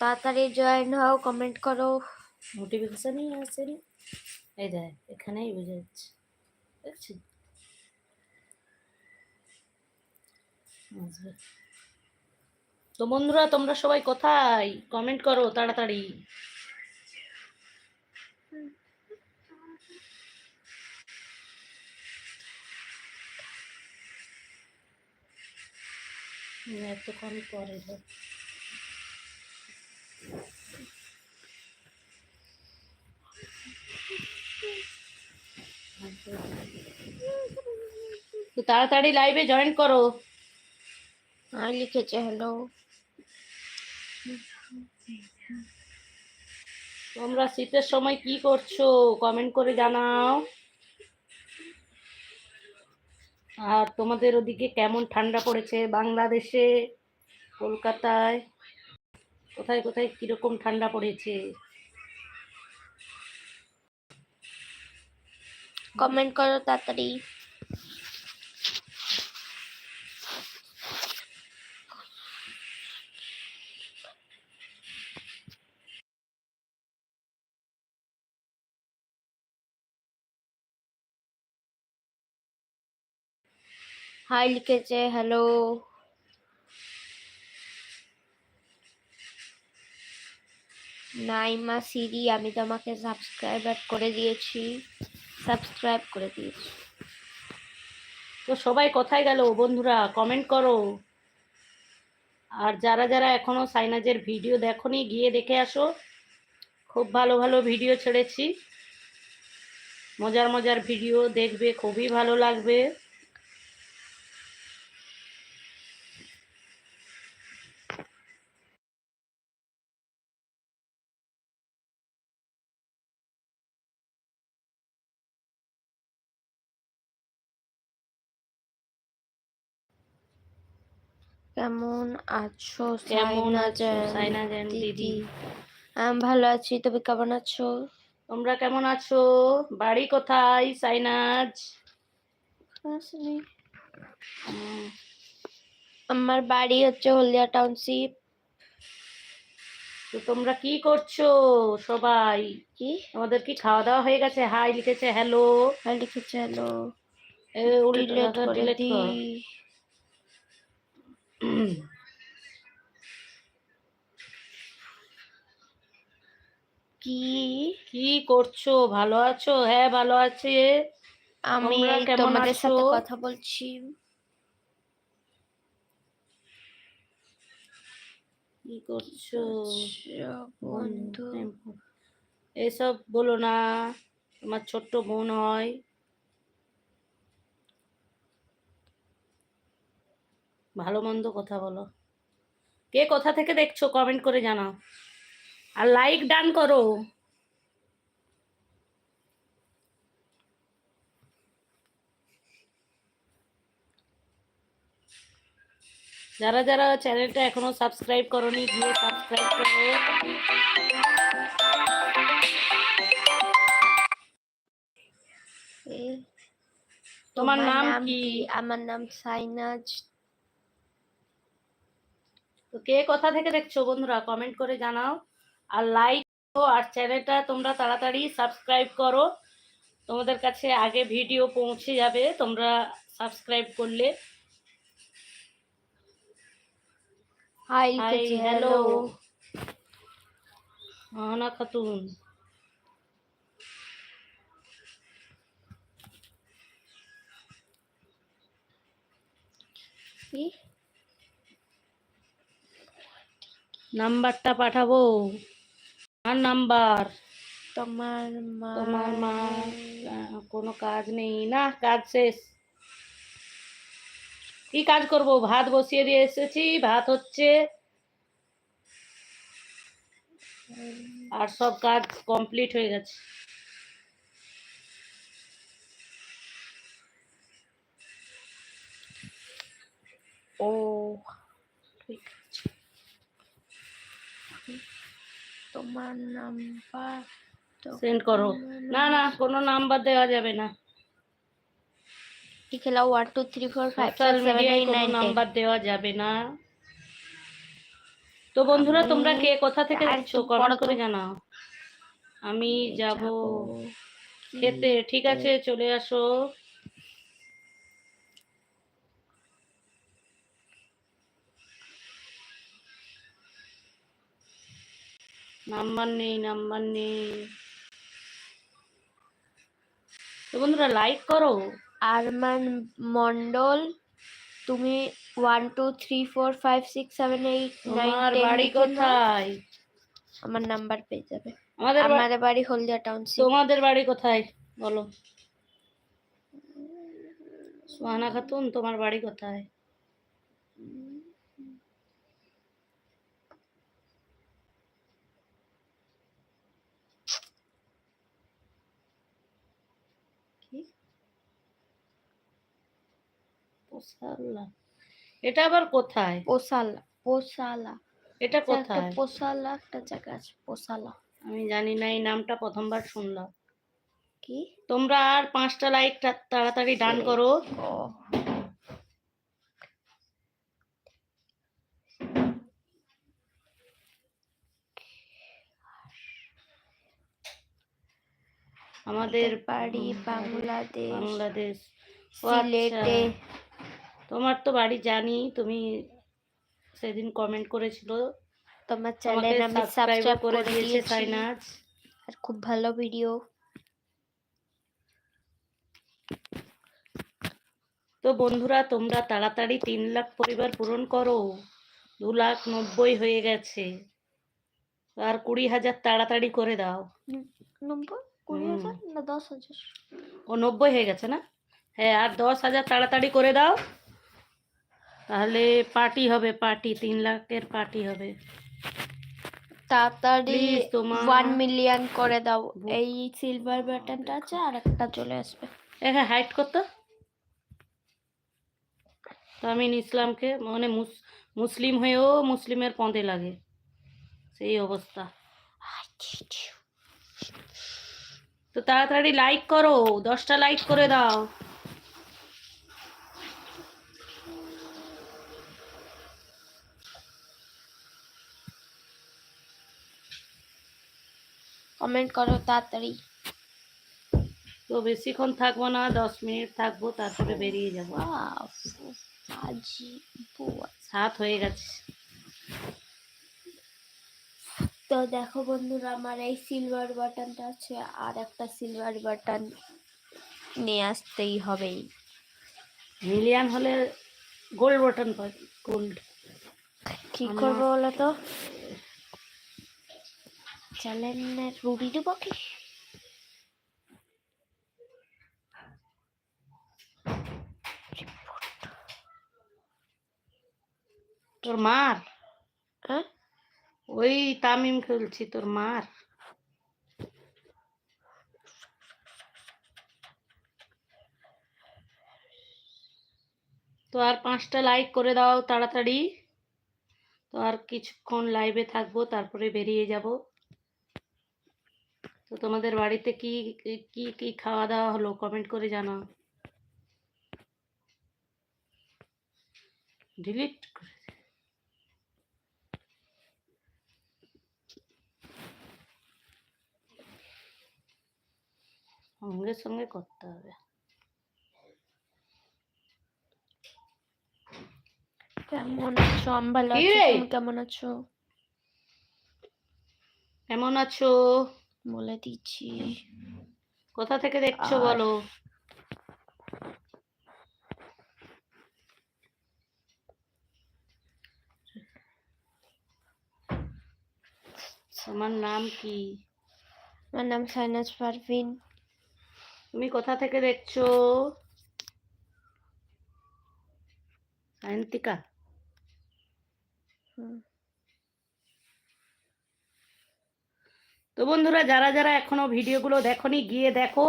তাড়াতাড়ি জয়েন হও কমেন্ট করো। নোটিফিকেশনই আসেনি এই দেখ, এখানেই বুঝে যাচ্ছে। দেখছি? তো বন্ধুরা, তোমরা সবাই কোথায়? কমেন্ট করো তাড়াতাড়ি। এতক্ষণ পরে তো তাড়াতাড়ি লাইভে জয়েন করো। আর লিখেছে হ্যালো তোমরা শীতের সময় কি করছ? কমেন্ট করে জানাও। আর তোমাদের ওদিকে কেমন ঠান্ডা পড়েছে বাংলাদেশে, কলকাতায়? কোথায় কোথায় কীরকম ঠান্ডা পড়েছে? কমেন্ট করো তাড়াতাড়ি। হাই লিখেছে, হ্যালো। নাইমা, সিরি, আমি তোমাকে সাবস্ক্রাইব করে দিয়েছি। সাবস্ক্রাইব করে দিয়েছি। তো সবাই কোথায় গেল বন্ধুরা? কমেন্ট করো। আর যারা যারা এখনও সাইনাজের ভিডিও দেখোনি, গিয়ে দেখে আসো। খুব ভালো ভালো ভিডিও ছেড়েছি। মজার মজার ভিডিও দেখবে, খুবই ভালো লাগবে। কেমন আছো? কেমন আছো? সাইনা জান দিদি। আমি ভালো আছি। তুমি কেমন আছো? তোমরা কেমন আছো? বাড়ি কোথায় সাইনাজ আমার বাড়ি হচ্ছে হলদিয়া টাউনশিপ। তো তোমরা কি করছ সবাই? কি? আমাদের কি খাওয়া দাওয়া হয়ে গেছে? হাই লিখেছে হ্যালো। হ্যাঁ লিখেছে হ্যালো ডিলেট ডিলেট করে ডিলেট দি কর কি? কি করছ? ভালো আছো? হ্যাঁ ভালো আছে। আমি তোমাদের সাথে? কথা বলছি। কি করছ বন্ধু? এসব বলো না। তোমার ছোট্ট বোন হয়। ভালো মন্দ কথা বলো। কে কোথা থেকে দেখছ? কমেন্ট করে জানাও। আর লাইক ডান করো। যারা যারা চ্যানেলটা এখনও সাবস্ক্রাইব করনি গিয়ে সাবস্ক্রাইব করো। তোমার নাম কি? আমার নাম সাইনাজ তো কে কোথা থেকে দেখছ বন্ধুরা কমেন্ট করে জানাও। আর লাইক আর চ্যানেলটা তোমরা তাড়াতাড়ি সাবস্ক্রাইব করো। তোমাদের কাছে আগে ভিডিও পৌঁছে যাবে তোমরা সাবস্ক্রাইব করলে। Hi hi hello Ahana Khatun কি নাম্বারটা পাঠাবো। আর নাম্বার? তোমার মা তোমার মা কোনো কাজ নেই। না কাজ শেষ। কি কাজ করব? ভাত বসিয়ে দিয়ে এসেছি। ভাত হচ্ছে আর সব কাজ কমপ্লিট হয়ে গেছে। ও ঠিক আছে তোমার নাম্বার সেন্ড করো। না না কোনো নাম্বার দেওয়া যাবে না। লিখে লাও one two three four five number দেওয়া যাবে না। তো বন্ধুরা তোমরা কে? কোথা থেকে দেখছ? কমেন্ট করে জানাও। আমি যাব যাব। খেতে। ঠিক আছে চলে আসো। নাম্বার নেই নাম্বার নেই। তো বন্ধুরা লাইক করো। আরমান মন্ডল তুমি one two three four five six seven eight nine বাড়ি কোথায়? আমার নাম্বার পেয়ে যাবে। আমাদের আমাদের বাড়ি হলদিয়া টাউনশিপ তোমাদের বাড়ি কোথায়? বলো। সোহানা খাতুন তোমার বাড়ি কোথায়? এটা আবার কোথায়? পোসালা পোসালা এটা কোথায়? পোসালা একটা জায়গা আছে পোসালা আমি জানি না এই নামটা প্রথমবার শুনলাম। কি? তোমরা আর পাঁচটা লাইক তাড়াতাড়ি ডান করো ও আমাদের বাড়ি বাংলাদেশ বাংলাদেশ। আচ্ছা। সিলেটে। তোমার তো বাড়ি জানি তুমি সেদিন কমেন্ট করেছিল। তোমার চ্যানেল আমি সাবস্ক্রাইব করে দিয়েছি সাইনাজ। আর খুব ভালো ভিডিও তো বন্ধুরা তোমরা তাড়াতাড়ি তিন লাখ পরিবার পূরণ করো। দু লাখ নব্বই হয়ে গেছে। আর কুড়ি হাজার তাড়াতাড়ি করে দাও। নম্বর কুড়ি হুম। হাজার না দশ হাজার? ও নব্বই হয়ে গেছে না? হ্যাঁ আর দশ হাজার তাড়াতাড়ি করে দাও। তাহলে পার্টি হবে পার্টি তিন লাখের পার্টি হবে। তাড়াতাড়ি তোমার- ওয়ান মিলিয়ন করে দাও। এই সিলভার বাটনটা আছে আর একটা চলে আসবে। এখানে হাইট করতো? তো আমি ইসলামকে মানে মুস- মুসলিম হয়েও মুসলিমের পদে লাগে। সেই অবস্থা। তো তাড়াতাড়ি লাইক করো দশটা লাইক করে দাও। কমেন্ট করো তাড়াতাড়ি। তো বেশিক্ষণ থাকব না দশ মিনিট থাকব তারপরে বেরিয়ে যাব। সাত হয়ে গেছে। তো দেখো বন্ধুরা আমার এই সিলভার বাটনটা আছে আর একটা সিলভার বাটন নিয়ে আসতেই হবেই। মিলিয়ন হলে গোল্ড বাটন পাবে গোল্ড কি করব বলো তো? চ্যানেলের রুবি দেবো কি? তোর মার? হ্যাঁ? ওই তামিম খেলছি, তোর মার। তো আর পাঁচটা লাইক করে দাও তাড়াতাড়ি। তো আর কিছুক্ষণ লাইভে থাকব, তারপরে বেরিয়ে যাব। তো তোমাদের বাড়িতে কি কি কি খাওয়া দাওয়া হলো? কমেন্ট করে জানাও। ডিলিট করে সঙ্গে সঙ্গে করতে হবে। কেমন আছো? কেমন আছো? কেমন আছো? বলে দিচ্ছি। কোথা থেকে দেখছ বলো? তোমার নাম কি? আমার নাম সাইনাজ পারভিন। তুমি কোথা থেকে দেখছ? সায়ন্তিকা? তো বন্ধুরা যারা যারা এখনও ভিডিওগুলো দেখোনি গিয়ে দেখো।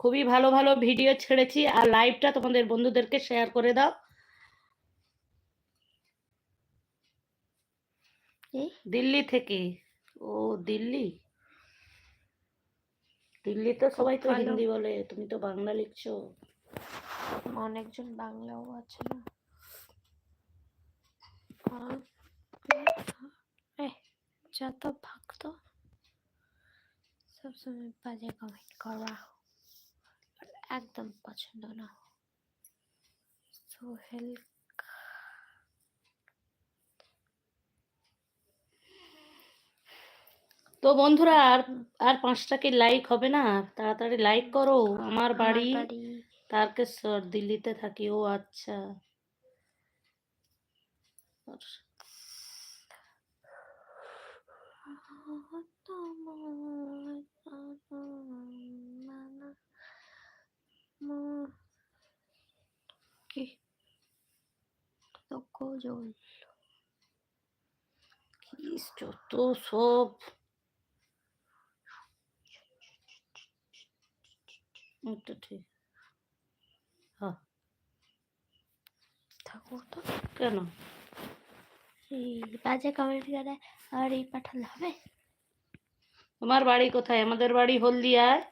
খুবই ভালো ভালো ভিডিও ছেড়েছি আর লাইভটা তোমাদের বন্ধুদেরকে শেয়ার করে দাও। দিল্লি থেকে। ও দিল্লি? দিল্লি তো সবাই তো হিন্দি বলে তুমি তো বাংলা লিখছো। অনেকজন বাংলাও আছে না? আর? যত ভক্ত সবসময় বাজে কমেন্ট করা একদম পছন্দ না। সোহেল তো বন্ধুরা আর আর পাঁচটা কি লাইক হবে না? তাড়াতাড়ি লাইক করো। আমার বাড়ি তারকেশ্বর দিল্লিতে থাকি। ও আচ্ছা। কি যত সব এটা ঠিক হ্যাঁ থাকো তো, কেন? বাজে কমেন্ট করে আর এই পাঠালে হবে? তোমার বাড়ি কোথায়? আমাদের বাড়ি হলদিয়ায়।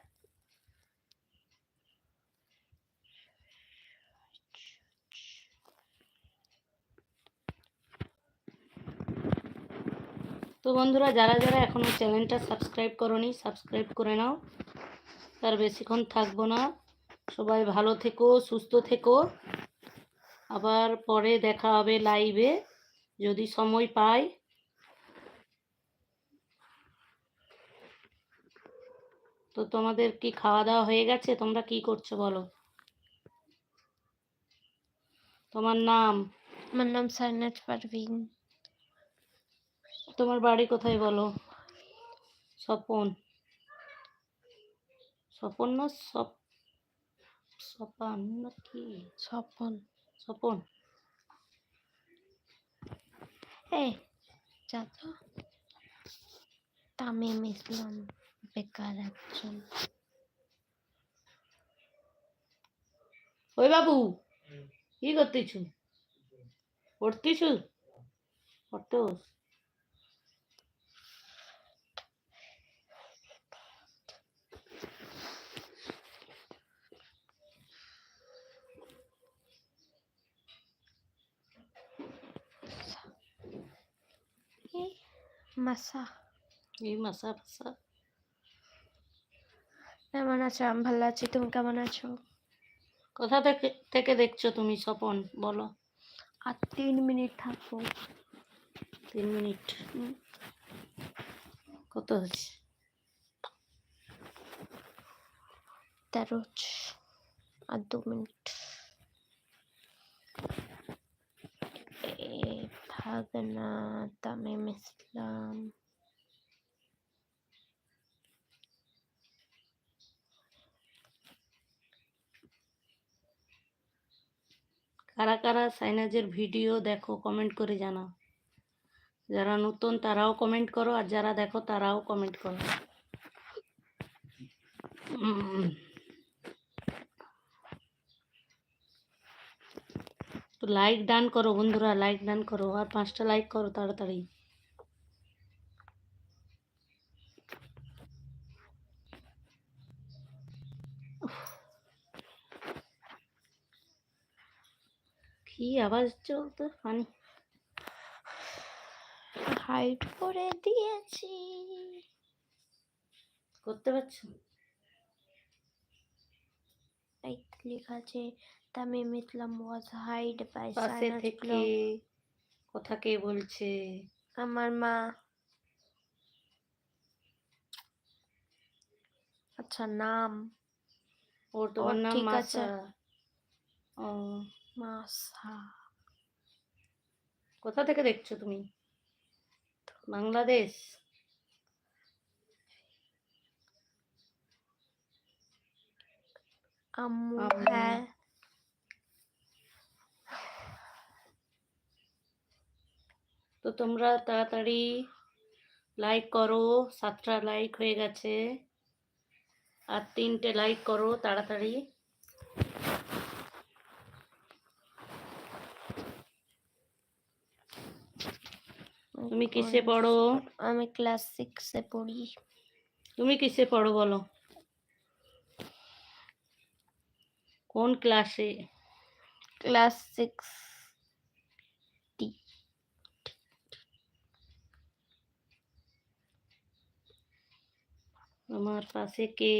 তো বন্ধুরা, যারা যারা এখনও চ্যানেলটা সাবস্ক্রাইব করনি, সাবস্ক্রাইব করে নাও। তার বেশিক্ষণ থাকব না। সবাই ভালো থেকো সুস্থ থেকো। আবার পরে দেখা হবে লাইভে যদি সময় পাই। তো তোমাদের কি খাওয়া দাওয়া হয়ে গেছে? তোমরা কি করছ বলো? তোমার নাম? আমার নাম সাইনাত পারভিন। তোমার বাড়ি কোথায় বলো? স্বপন। স্বপন না সপ সপান না কি? স্বপন। স্বপন। এ যা তো। তামিম ইসলাম বেকার একজন। ওই বাবু কি করতেছু? পড়তেছু? পড়তে বস। এই মাসা এই মাসা ফাসা কেমন আছো? আমি ভালো আছি। তুমি কেমন আছো? কোথা থেকে থেকে দেখছ তুমি স্বপন? বলো। আর তিন মিনিট থাকব তিন মিনিট। কত হচ্ছে? তেরো আর দু মিনিট। ভাগনা তামিম ইসলাম কারা কারা সাইনাজের ভিডিও দেখো কমেন্ট করে জানাও। যারা নতুন, তারাও কমেন্ট করো, আর যারা দেখো, তারাও কমেন্ট করো। তো লাইক ডান করো বন্ধুরা লাইক ডান করো। আর পাঁচটা লাইক করো তাড়াতাড়ি। কি আওয়াজ চলতো? পানি হাইট করে দিয়েছি। করতে পারছ? লেখা আছে তামিম ইসলাম ওয়াজ হাইড বাই পাশে থেকে কথা কে বলছে? আমার মা। আচ্ছা নাম? ও তোমার নাম মাসা। ও। মাসা। কোথা থেকে দেখছ তুমি? বাংলাদেশ? আম্মু আম্মু। হ্যাঁ। তো তোমরা তাড়াতাড়ি লাইক করো সাতটা লাইক হয়ে গেছে। আর তিনটে লাইক করো তাড়াতাড়ি। তুমি কিসে পড়ো? আমি ক্লাস সিক্সে পড়ি। তুমি কিসে পড়ো বলো? কোন ক্লাসে ক্লাস সিক্স আমার পাশে কে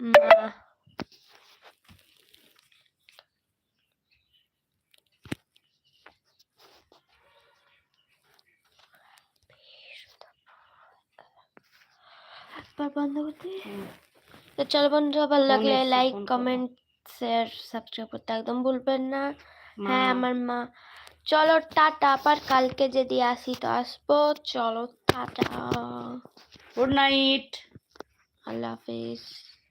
মা একবার বন্ধ করতে হুম, তো চলো বন্ধুরা ভালো ফোন লাগলে এসছে, লাইক ফোন করো। কমেন্ট শেয়ার সাবস্ক্রাইব করতে একদম ভুলবেন না মা, হ্যাঁ আমার মা চলো টাটা আবার কালকে যদি আসি তো আসব চলো টাটা গুড নাইট আল্লাহ হাফিজ